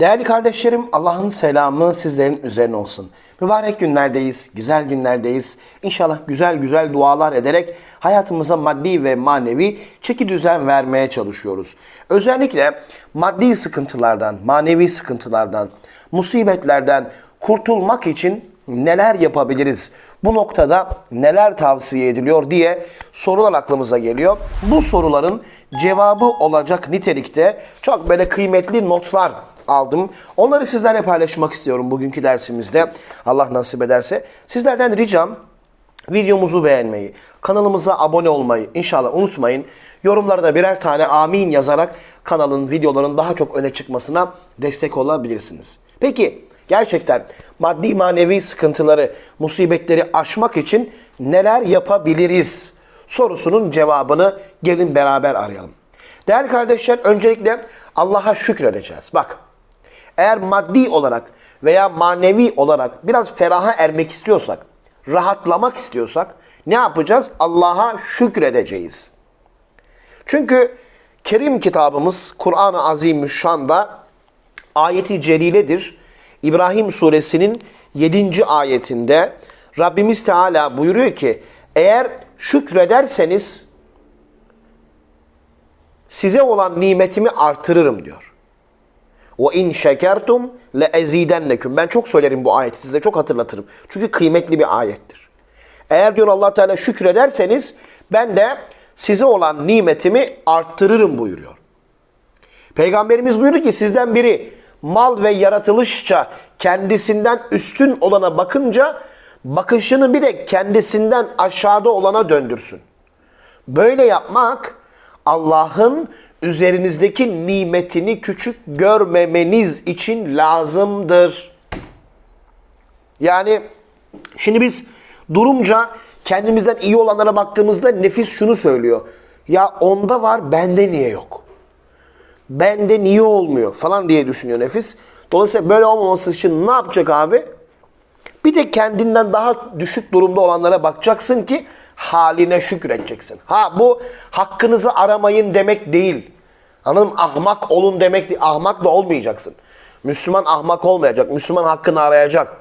Değerli kardeşlerim, Allah'ın selamı sizlerin üzerine olsun. Mübarek günlerdeyiz, güzel günlerdeyiz. İnşallah güzel güzel dualar ederek hayatımıza maddi ve manevi çeki düzen vermeye çalışıyoruz. Özellikle maddi sıkıntılardan, manevi sıkıntılardan, musibetlerden kurtulmak için neler yapabiliriz? Bu noktada neler tavsiye ediliyor diye sorular aklımıza geliyor. Bu soruların cevabı olacak nitelikte çok böyle kıymetli notlar aldım. Onları sizlerle paylaşmak istiyorum bugünkü dersimizde. Allah nasip ederse. Sizlerden ricam videomuzu beğenmeyi, kanalımıza abone olmayı inşallah unutmayın. Yorumlarda birer tane amin yazarak kanalın, videoların daha çok öne çıkmasına destek olabilirsiniz. Peki gerçekten maddi manevi sıkıntıları, musibetleri aşmak için neler yapabiliriz sorusunun cevabını gelin beraber arayalım. Değerli kardeşler öncelikle Allah'a şükredeceğiz. Bak eğer maddi olarak veya manevi olarak biraz feraha ermek istiyorsak, rahatlamak istiyorsak ne yapacağız? Allah'a şükredeceğiz. Çünkü Kerim kitabımız Kur'an-ı Azimüşşan'da ayeti celiledir. İbrahim suresinin 7. ayetinde Rabbimiz Teala buyuruyor ki eğer şükrederseniz size olan nimetimi artırırım diyor. Ve in şekertum le ezidenneküm. Ben çok söylerim bu ayeti size çok hatırlatırım. Çünkü kıymetli bir ayettir. Eğer diyor Allah Teala şükrederseniz ben de size olan nimetimi arttırırım buyuruyor. Peygamberimiz buyurdu ki sizden biri mal ve yaratılışça kendisinden üstün olana bakınca bakışını bir de kendisinden aşağıda olana döndürsün. Böyle yapmak Allah'ın üzerinizdeki nimetini küçük görmemeniz için lazımdır. Yani şimdi biz durumca kendimizden iyi olanlara baktığımızda nefis şunu söylüyor. Ya onda var bende niye yok? Bende niye olmuyor falan diye düşünüyor nefis. Dolayısıyla böyle olmaması için ne yapacak abi? Bir de kendinden daha düşük durumda olanlara bakacaksın ki haline şükredeceksin. Ha bu hakkınızı aramayın demek değil. Anladın mı? Ahmak olun demek değil. Ahmak da olmayacaksın. Müslüman ahmak olmayacak. Müslüman hakkını arayacak.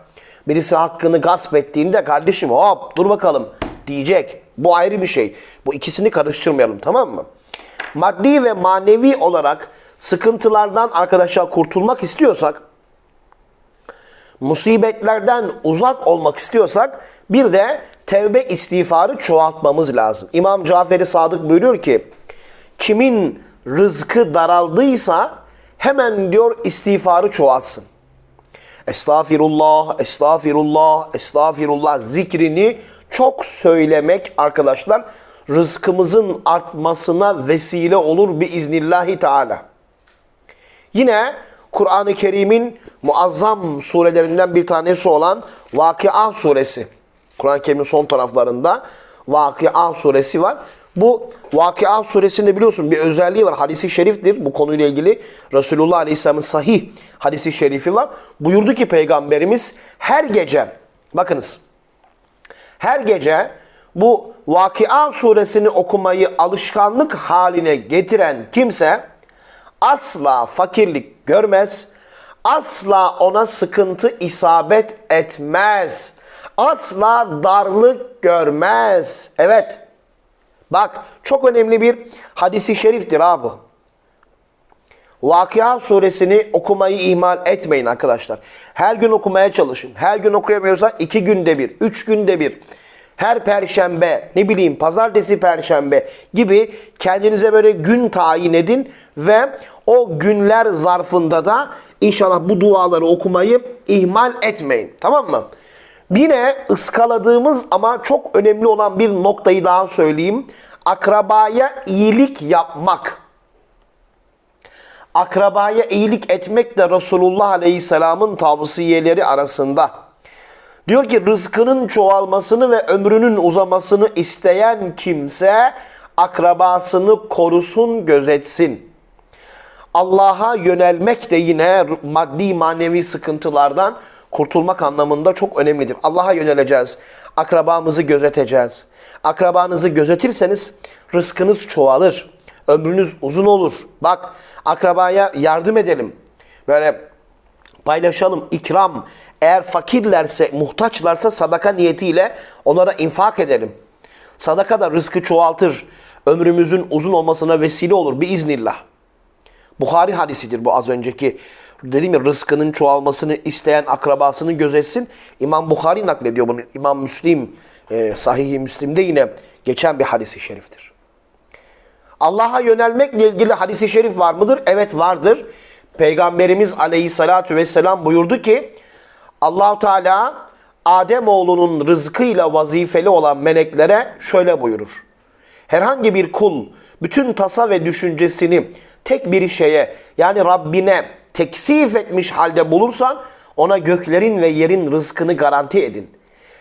Birisi hakkını gasp ettiğinde kardeşim hop dur bakalım diyecek. Bu ayrı bir şey. Bu ikisini karıştırmayalım tamam mı? Maddi ve manevi olarak sıkıntılardan arkadaşlar kurtulmak istiyorsak musibetlerden uzak olmak istiyorsak bir de tevbe istiğfarı çoğaltmamız lazım. İmam Caferi Sadık buyuruyor ki kimin rızkı daraldıysa hemen diyor istiğfarı çoğaltsın. Estağfirullah, estağfirullah, estağfirullah zikrini çok söylemek arkadaşlar rızkımızın artmasına vesile olur bir iznillahi teala. Yine Kur'an-ı Kerim'in muazzam surelerinden bir tanesi olan Vakıa suresi. Kur'an-ı Kerim'in son taraflarında Vakıa suresi var. Bu Vakıa suresinde biliyorsun bir özelliği var. Hadisi şeriftir bu konuyla ilgili. Resulullah Aleyhisselam'ın sahih hadisi şerifi var. Buyurdu ki Peygamberimiz her gece bakınız her gece bu Vakıa suresini okumayı alışkanlık haline getiren kimse asla fakirlik görmez, asla ona sıkıntı isabet etmez, asla darlık görmez. Evet, bak çok önemli bir hadisi şeriftir abi. Vakıa suresini okumayı ihmal etmeyin arkadaşlar. Her gün okumaya çalışın. Her gün okuyamıyorsa iki günde bir, üç günde bir her perşembe, ne bileyim pazartesi perşembe gibi kendinize böyle gün tayin edin ve o günler zarfında da inşallah bu duaları okumayı ihmal etmeyin. Tamam mı? Yine ıskaladığımız ama çok önemli olan bir noktayı daha söyleyeyim. Akrabaya iyilik yapmak. Akrabaya iyilik etmek de Resulullah Aleyhisselam'ın tavsiyeleri arasında. Diyor ki rızkının çoğalmasını ve ömrünün uzamasını isteyen kimse akrabasını korusun, gözetsin. Allah'a yönelmek de yine maddi manevi sıkıntılardan kurtulmak anlamında çok önemlidir. Allah'a yöneleceğiz. Akrabamızı gözeteceğiz. Akrabanızı gözetirseniz rızkınız çoğalır. Ömrünüz uzun olur. Bak akrabaya yardım edelim. Böyle paylaşalım, ikram. Eğer fakirlerse, muhtaçlarsa sadaka niyetiyle onlara infak edelim. Sadaka da rızkı çoğaltır. Ömrümüzün uzun olmasına vesile olur biiznillah. Bukhari hadisidir bu az önceki. Dedim ya rızkının çoğalmasını isteyen akrabasını gözetsin. İmam Bukhari naklediyor bunu. İmam Müslim, e, Sahih-i Müslim'de yine geçen bir hadisi şeriftir. Allah'a yönelmekle ilgili hadisi şerif var mıdır? Evet vardır. Peygamberimiz aleyhissalatu vesselam buyurdu ki Allahu Teala Adem oğlunun rızkıyla vazifeli olan meleklere şöyle buyurur. Herhangi bir kul bütün tasa ve düşüncesini tek bir şeye yani Rabbine teksif etmiş halde bulursan ona göklerin ve yerin rızkını garanti edin.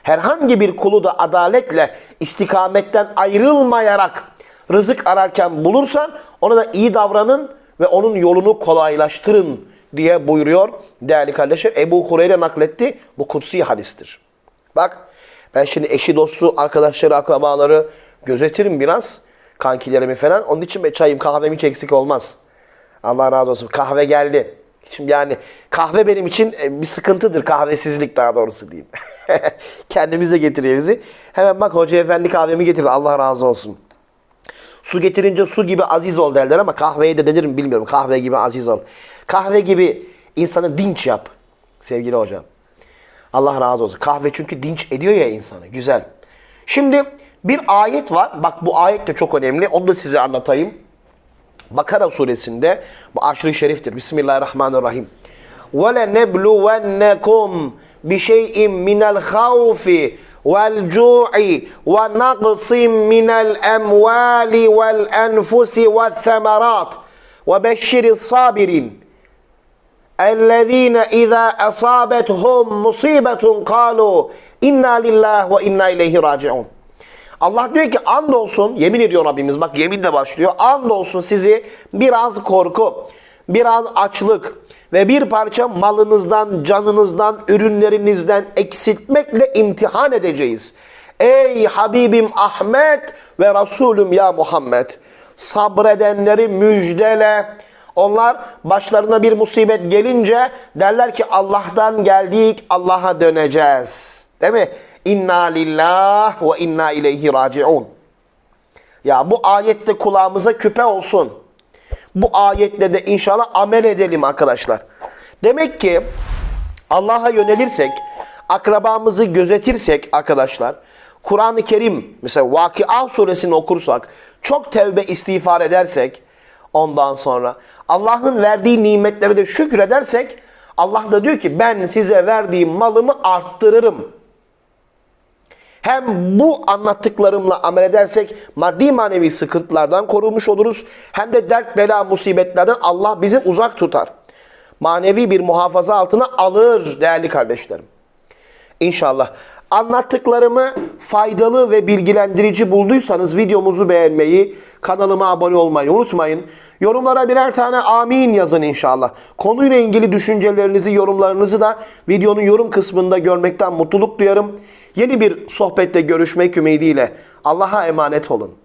Herhangi bir kulu da adaletle istikametten ayrılmayarak rızık ararken bulursan ona da iyi davranın ve onun yolunu kolaylaştırın diye buyuruyor değerli kardeşler. Ebu Hureyre nakletti. Bu kutsi hadistir. Bak ben şimdi eşi dostu arkadaşları akrabaları gözetirim biraz. Kankilerimi falan. Onun için çayım kahvem hiç eksik olmaz. Allah razı olsun. Kahve geldi. Şimdi yani kahve benim için e, bir sıkıntıdır. Kahvesizlik daha doğrusu diyeyim. Kendimize getiriyor bizi. Hemen bak Hoca Efendi kahvemi getirdi. Allah razı olsun. Su getirince su gibi aziz ol derler ama kahveye de denir mi bilmiyorum. Kahve gibi aziz ol. Kahve gibi insanı dinç yap sevgili hocam. Allah razı olsun. Kahve çünkü dinç ediyor ya insanı. Güzel. Şimdi bir ayet var. Bak bu ayet de çok önemli. Onu da size anlatayım. Bakara suresinde bu aşırı şeriftir. Bismillahirrahmanirrahim. وَلَنَبْلُوَنَّكُمْ بِشَيْءٍ مِنَ الْخَوْفِ وَالْجُوعِ وَنَقْصٍ مِنَ الْأَمْوَالِ وَالْأَنْفُسِ وَالثَّمَرَاتِ وَبَشِّرِ الصَّابِرِينَ اَلَّذ۪ينَ اِذَا اَصَابَتْهُمْ مُصِيبَةٌ قَالُوا اِنَّا لِلّٰهِ وَاِنَّا اِلَيْهِ رَاجِعُونَ Allah diyor ki andolsun, yemin ediyor Rabbimiz bak yeminle başlıyor. Andolsun sizi biraz korku, biraz açlık ve bir parça malınızdan, canınızdan, ürünlerinizden eksiltmekle imtihan edeceğiz. Ey Habibim Ahmet ve Resulüm ya Muhammed sabredenleri müjdele. Onlar başlarına bir musibet gelince derler ki Allah'tan geldik, Allah'a döneceğiz. Değil mi? İnna lillah ve inna ileyhi raciun. Ya bu ayette kulağımıza küpe olsun. Bu ayetle de inşallah amel edelim arkadaşlar. Demek ki Allah'a yönelirsek, akrabamızı gözetirsek arkadaşlar, Kur'an-ı Kerim mesela Vakıa suresini okursak, çok tevbe istiğfar edersek ondan sonra Allah'ın verdiği nimetleri de şükredersek Allah da diyor ki ben size verdiğim malımı arttırırım. Hem bu anlattıklarımla amel edersek maddi manevi sıkıntılardan korunmuş oluruz. Hem de dert, bela, musibetlerden Allah bizi uzak tutar. Manevi bir muhafaza altına alır değerli kardeşlerim. İnşallah. Anlattıklarımı faydalı ve bilgilendirici bulduysanız videomuzu beğenmeyi, kanalıma abone olmayı unutmayın. Yorumlara birer tane amin yazın inşallah. Konuyla ilgili düşüncelerinizi, yorumlarınızı da videonun yorum kısmında görmekten mutluluk duyarım. Yeni bir sohbette görüşmek ümidiyle Allah'a emanet olun.